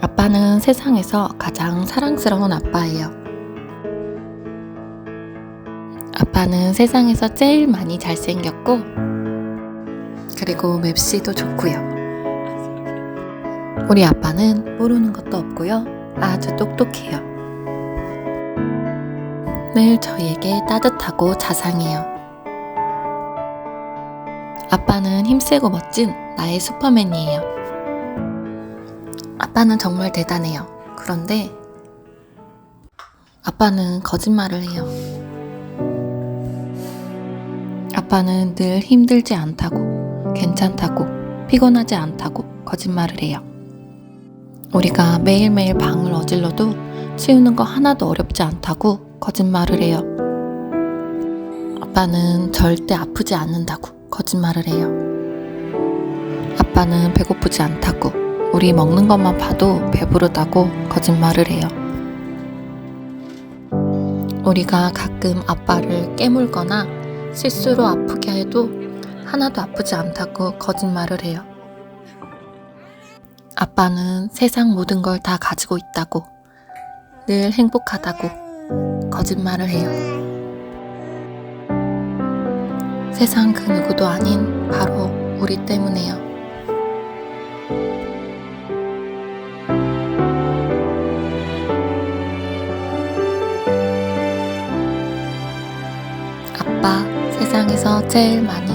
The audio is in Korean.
아빠는 세상에서 가장 사랑스러운 아빠예요. 아빠는 세상에서 제일 많이 잘생겼고, 그리고 맵시도 좋고요. 우리 아빠는 모르는 것도 없고요. 아주 똑똑해요. 늘 저희에게 따뜻하고 자상해요. 아빠는 힘세고 멋진 나의 슈퍼맨이에요. 아빠는 정말 대단해요. 그런데 아빠는 거짓말을 해요. 아빠는 늘 힘들지 않다고, 괜찮다고, 피곤하지 않다고 거짓말을 해요. 우리가 매일매일 방을 어질러도 치우는 거 하나도 어렵지 않다고 거짓말을 해요. 아빠는 절대 아프지 않는다고 거짓말을 해요. 아빠는 배고프지 않다고 우리 먹는 것만 봐도 배부르다고 거짓말을 해요. 우리가 가끔 아빠를 깨물거나 실수로 아프게 해도 하나도 아프지 않다고 거짓말을 해요. 아빠는 세상 모든 걸 다 가지고 있다고 늘 행복하다고 거짓말을 해요. 세상 그 누구도 아닌 바로 우리 때문에요. 아빠 세상에서 제일 많이